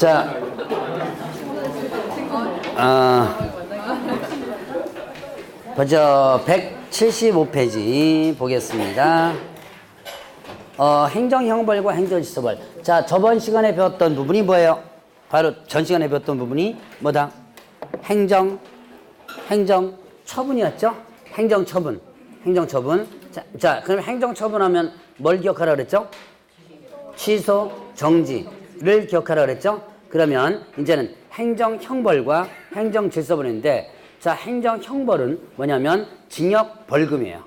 자, 아, 먼저 175페이지 보겠습니다. 어, 행정형벌과 행정질서벌. 자, 저번 시간에 배웠던 부분이 뭐예요? 바로 전 시간에 배웠던 부분이 뭐다? 행정, 행정 처분이었죠? 행정 처분. 행정 처분. 자, 자, 그럼 행정 처분하면 뭘 기억하라 그랬죠? 취소, 정지를 기억하라 그랬죠? 그러면 이제는 행정 형벌과 행정 질서벌인데 자, 행정 형벌은 뭐냐면 징역 벌금이에요.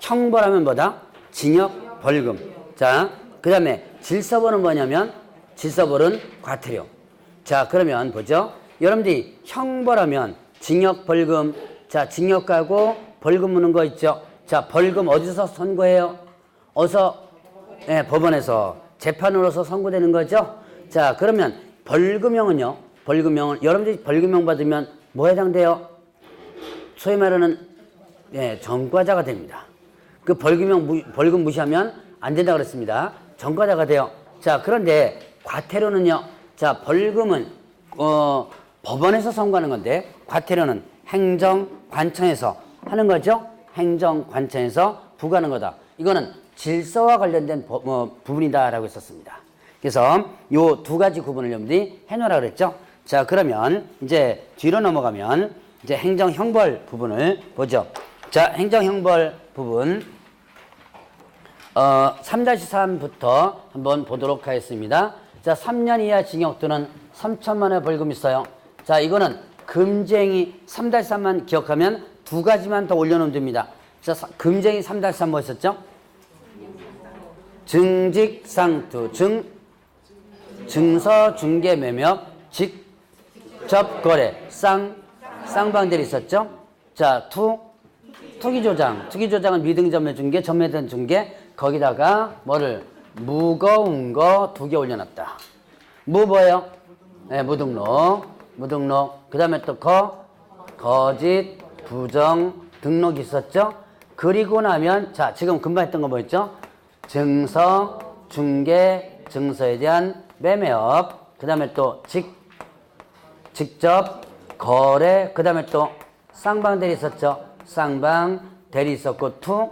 형벌하면 뭐다? 징역 벌금. 자, 그 다음에 질서벌은 뭐냐면 질서벌은 과태료. 자, 그러면 보죠. 여러분들이 형벌하면 징역 벌금. 자, 징역 가고 벌금 무는 거 있죠. 자, 벌금 어디서 선고해요? 어서 예, 법원에서 재판으로서 선고되는 거죠. 자, 그러면 벌금형은요. 벌금형은 여러분들이 벌금형 받으면 뭐 해당돼요? 소위 말하는 예, 전과자가 됩니다. 그 벌금형 무, 벌금 무시하면 안 된다 그랬습니다. 전과자가 돼요. 자, 그런데 과태료는요. 자, 벌금은 어, 법원에서 선고하는 건데 과태료는 행정 관청에서 하는 거죠. 행정 관청에서 부과하는 거다. 이거는 질서와 관련된 법, 어, 부분이다라고 했었습니다. 그래서 요 두 가지 구분을 여러분들이 해놓으라 그랬죠. 자, 그러면 이제 뒤로 넘어가면 이제 행정 형벌 부분을 보죠. 자, 행정 형벌 부분 어, 3-3부터 한번 보도록 하겠습니다. 자, 3년 이하 징역 또는 3천만 원 벌금 있어요. 자, 이거는 금쟁이 3-3만 기억하면 두 가지만 더 올려놓으면 됩니다. 자, 사- 금쟁이 3-3 뭐였었죠? 증직상투, 증, 증서, 중개, 매매, 직접 거래, 쌍, 쌍방들이 있었죠? 자, 투, 투기 조장. 투기 조장은 미등점의 중개, 전매된 중개. 거기다가 뭐를 무거운 거 두 개 올려놨다. 무 뭐예요? 네, 무등록. 무등록. 그 다음에 또 거, 거짓, 부정, 등록 있었죠? 그리고 나면, 자, 지금 금방 했던 거 뭐였죠? 증서, 중개, 증서에 대한 매매업. 그 다음에 또 직, 직접 거래 그 다음에 또 쌍방 대리 있었죠. 쌍방 대리 있었고 투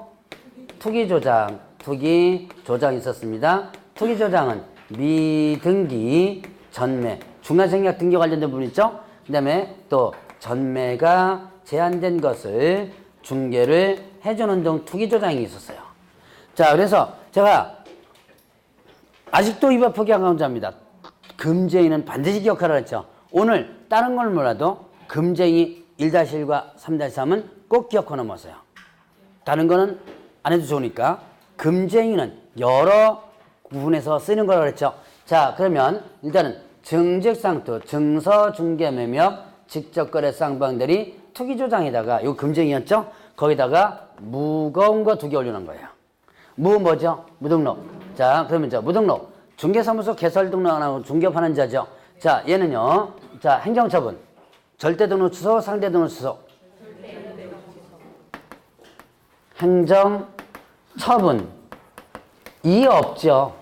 투기 조장 투기 조장 있었습니다. 투기 조장은 미등기 전매 중간생략 등기 관련된 부분 있죠. 그 다음에 또 전매가 제한된 것을 중개를 해주는 등 투기 조장이 있었어요. 자 그래서 제가 아직도 입 아프게 한 강자입니다. 금쟁이는 반드시 기억하라 했죠. 오늘 다른 걸 몰라도 금쟁이 1-1과 3-3은 꼭 기억해 놓으세요. 다른 거는 안 해도 좋으니까 금쟁이는 여러 부분에서 쓰는 거라고 그랬죠. 자, 그러면 일단은 증직상투, 증서 중개 매매 직접거래 쌍방들이 투기조장에다가 요 금쟁이였죠. 거기다가 무거운 거 두 개 올려놓은 거예요. 무 뭐죠? 무등록. 자, 그러면 저 무등록. 중개사무소 개설 등록 안 하고 중개업하는 자죠. 자, 얘는요. 자, 행정처분. 절대 등록 취소, 상대 등록 취소. 행정 처분. 이 없죠.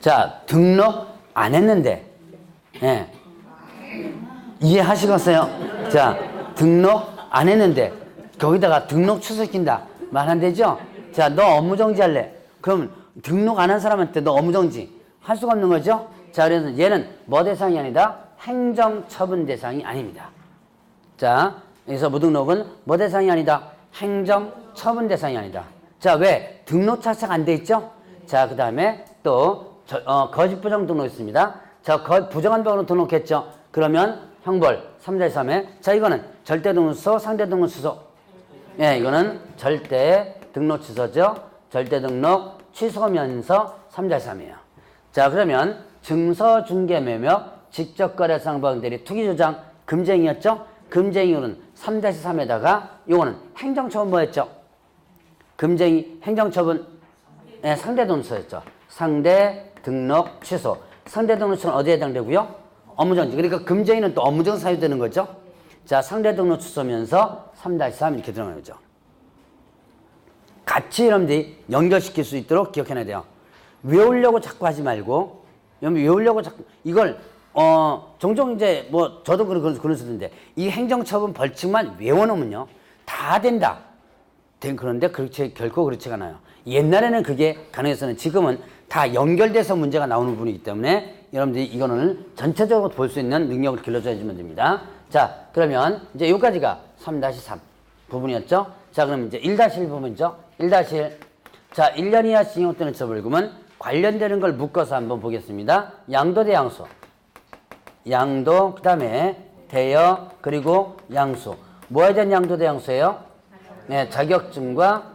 자, 등록 안 했는데. 예. 이해하시겠어요? 자, 등록 안 했는데 거기다가 등록 취소시킨다. 말 안 되죠? 자, 너 업무 정지할래. 그럼 등록 안 한 사람한테 너 업무 정지 할 수가 없는 거죠? 자, 그래서 얘는 뭐 대상이 아니다? 행정 처분 대상이 아닙니다. 자, 여기서 무등록은 뭐 대상이 아니다? 행정 처분 대상이 아니다. 자, 왜? 등록 착착 안 돼 있죠? 자, 그 다음에 또, 저, 어, 거짓 부정 등록 있습니다. 자, 거, 부정한 번호로 등록했죠? 그러면 형벌 3대 3에 자, 이거는 절대 등록 취소, 상대 등록 취소. 예, 이거는 절대 등록 취소죠. 절대 등록 취소면서 3대 3이에요. 자, 그러면 증서 중개 매매 직접 거래 상방들이 투기 조장 금쟁이였죠? 금쟁이는 3-3에다가 요거는 행정처분 뭐였죠? 금쟁이 행정처분 예, 상대 동서였죠. 상대 등록 취소. 상대 등록 취소는 어디에 해당되고요? 업무정지. 그러니까 금쟁이는 또 업무정 사유되는 거죠. 자, 상대 등록 취소면서 3-3 이렇게 들어가는 거죠. 같이 여러분들이 연결시킬 수 있도록 기억해놔야 돼요. 외우려고 자꾸 하지 말고 여러분 외우려고 자꾸 이걸 어 종종 이제 뭐 저도 그런 그런 그런 쓰는데 이 행정처분 벌칙만 외워놓으면요 다 된다. 된 그런데 그렇지 결코 그렇지가 않아요. 옛날에는 그게 가능했었는데 지금은 다 연결돼서 문제가 나오는 부분이기 때문에 여러분들이 이거는 전체적으로 볼 수 있는 능력을 길러줘 주면 됩니다. 자 그러면 이제 여기까지가 3-3 부분이었죠. 자 그럼 이제 1-1 부분이죠. 1-1 자 1년 이하 징역 또는 처벌금은 관련되는 걸 묶어서 한번 보겠습니다. 양도 대 양수 양도 그 다음에 대여 그리고 양수 뭐에 대한 양도 대 양수예요? 네, 자격증과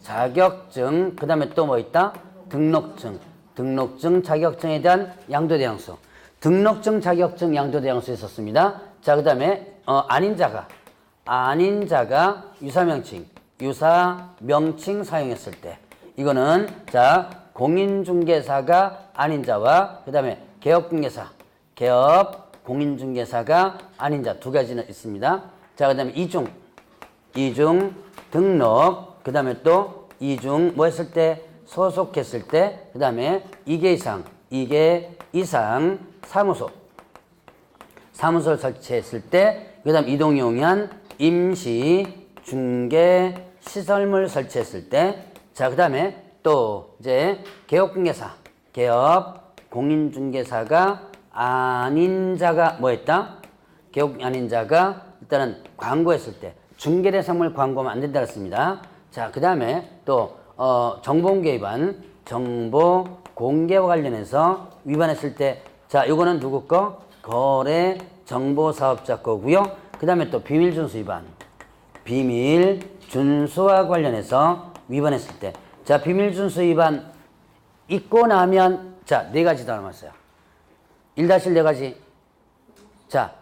자격증 그 다음에 또 뭐 있다? 등록증 등록증 자격증에 대한 양도 대 양수 등록증 자격증 양도 대 양수 있었습니다. 자 그 다음에 어, 아닌 자가 아닌 자가 유사 명칭 유사 명칭 사용했을 때 이거는 자 공인중개사가 아닌 자와 그 다음에 개업중개사 개업 공인중개사가 아닌 자 두 가지는 있습니다. 자 그 다음에 이중 이중 등록 그 다음에 또 이중 뭐 했을 때 소속했을 때 그 다음에 이계 이상 이계 이상 사무소 사무소를 설치했을 때 그 다음 이동 용이한 임시 중개 시설물 설치했을 때 자 그 다음에 또 이제 개업중개사 개업 공인중개사가 아닌 자가 뭐 했다 개업 아닌 자가 일단은 광고했을 때 중개대상물 광고하면 안 된다 그랬습니다. 자, 그 다음에 또, 어, 정보공개 위반, 정보 공개와 관련해서 위반했을 때, 자, 요거는 누구 거? 거래 정보 사업자 거고요. 그 다음에 또 비밀 준수 위반. 비밀 준수와 관련해서 위반했을 때. 자, 비밀 준수 위반 있고 나면, 자, 네 가지 더 남았어요. 1-1 네 가지. 자,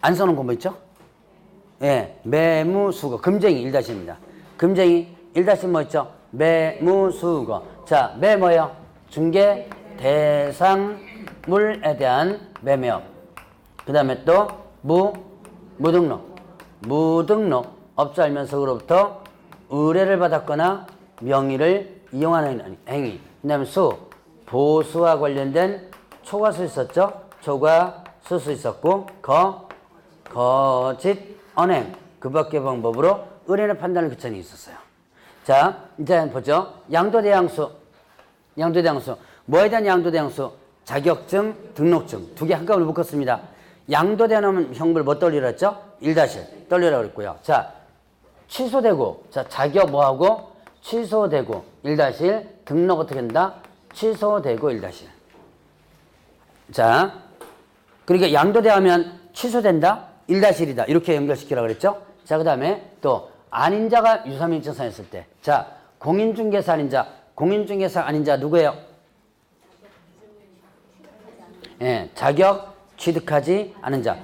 안 써놓은 거뭐 있죠? 예, 매무수거. 금쟁이 1-입니다. 금쟁이 1- 뭐 있죠? 매무수거. 자, 매 뭐예요? 중개 대상물에 대한 매매업. 그 다음에 또 무, 무등록. 무등록. 업자 알면서로부터 의뢰를 받았거나 명의를 이용하는 행위. 그 다음에 수, 보수와 관련된 초과수 있었죠? 초과, 수수 있었고, 거, 거짓, 언행, 그 밖의 방법으로 의뢰의 판단을 그천이 있었어요. 자, 이제 보죠. 양도대양수. 양도대양수. 뭐에 대한 양도대양수? 자격증, 등록증. 두 개 한꺼번에 묶었습니다. 양도대하면 형벌 뭐 떨리라 했죠? 1다시 떨리라 그랬고요. 자, 취소되고, 자, 자격 뭐하고? 취소되고, 1다시 등록 어떻게 된다? 취소되고, 1다시 자, 그러니까 양도대하면 취소된다? 1-1이다. 이렇게 연결시키라 그랬죠? 자, 그 다음에 또, 아닌 자가 유사민증 사였을 때. 자, 공인중개사 아닌 자, 공인중개사 아닌 자 누구예요? 예, 자격 취득하지 않은 자.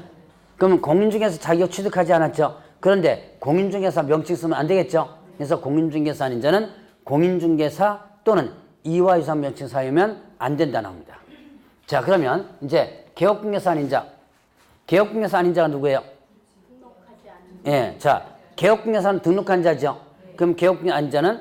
그러면 공인중개사 자격 취득하지 않았죠? 그런데 공인중개사 명칭 쓰면 안 되겠죠? 그래서 공인중개사 아닌 자는 공인중개사 또는 이와 유사 명칭 사유면 안 된다는 겁니다. 자, 그러면 이제 개업중개사 아닌 자. 개업중개사 아닌 자가 누구예요? 예, 자, 개업중개사는 등록한 자죠. 그럼 개업중개사 아닌 자는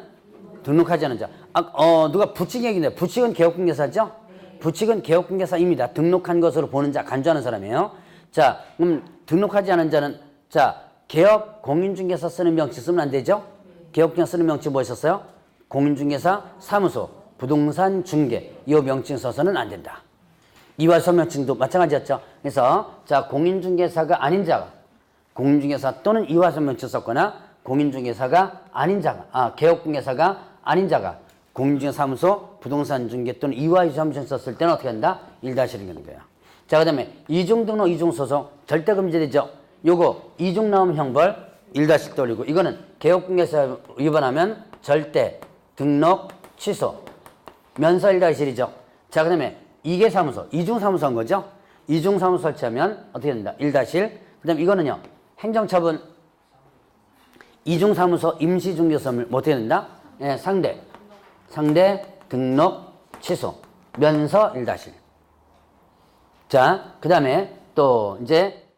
등록하지 않은 자. 아, 어, 누가 부칙 얘기인데 부칙은 개업중개사죠? 부칙은 개업중개사입니다. 등록한 것으로 보는 자, 간주하는 사람이에요. 자, 그럼 등록하지 않은 자는 자, 개업 공인중개사 쓰는 명칭 쓰면 안 되죠? 개업중개사 쓰는 명칭 뭐 있었어요? 공인중개사 사무소, 부동산 중개 이 명칭 써서는 안 된다. 이와서 명칭도 마찬가지였죠. 그래서 자 공인중개사가 아닌 자가 공인중개사 또는 이와서 명칭 썼거나 공인중개사가 아닌 자가 아 개업중개사가 아닌 자가 공인중개사 사무소 부동산 중개 또는 이와서 명칭 썼을 때는 어떻게 한다? 1-1이 되는 거예요. 자 그 다음에 이중 등록 이중 소송 절대 금지되죠. 요거 이중 나오면 형벌 1-1 돌리고 이거는 개업중개사 위반하면 절대 등록 취소 면서 1-1이죠. 자 그 다음에 이계 사무소, 이중 사무소인 거죠. 이중 사무소 설치하면 어떻게 된다? 1-1. 그 다음 이거는요. 행정처분 이중 사무소 임시 중개소를 뭐 어떻게 된다? 예, 상대. 상대 등록 취소. 면서 1-1. 자, 그 다음에 또 이제